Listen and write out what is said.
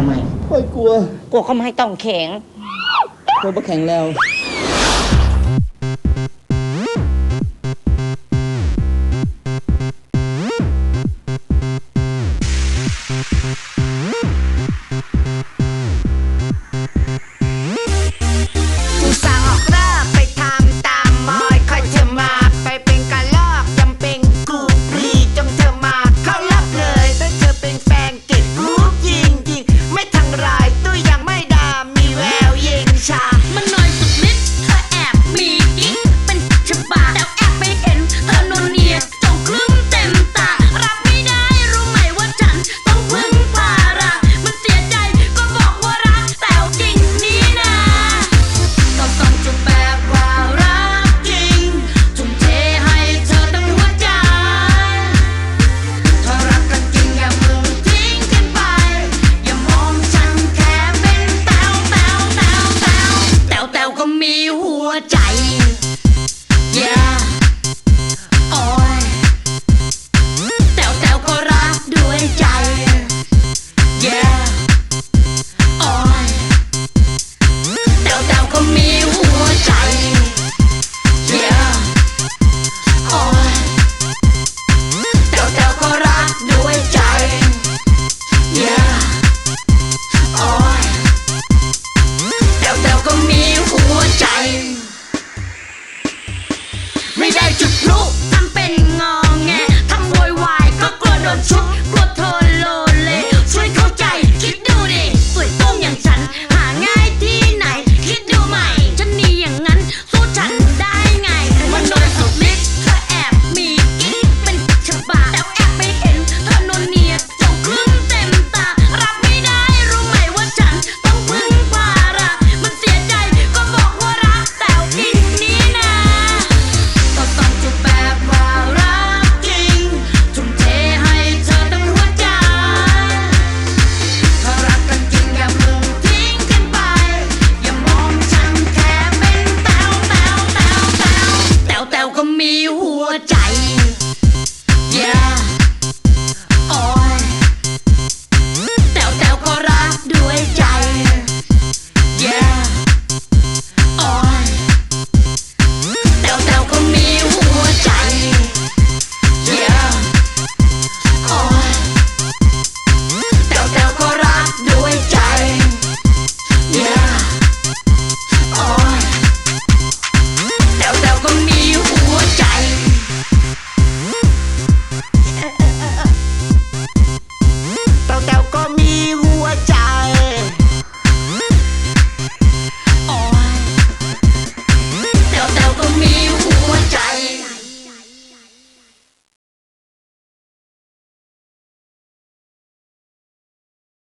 ทำไม โอ้กลัว กลัวเขาไม่ให้ต้องแข็ง กลัวปะแข็งแล้ว time.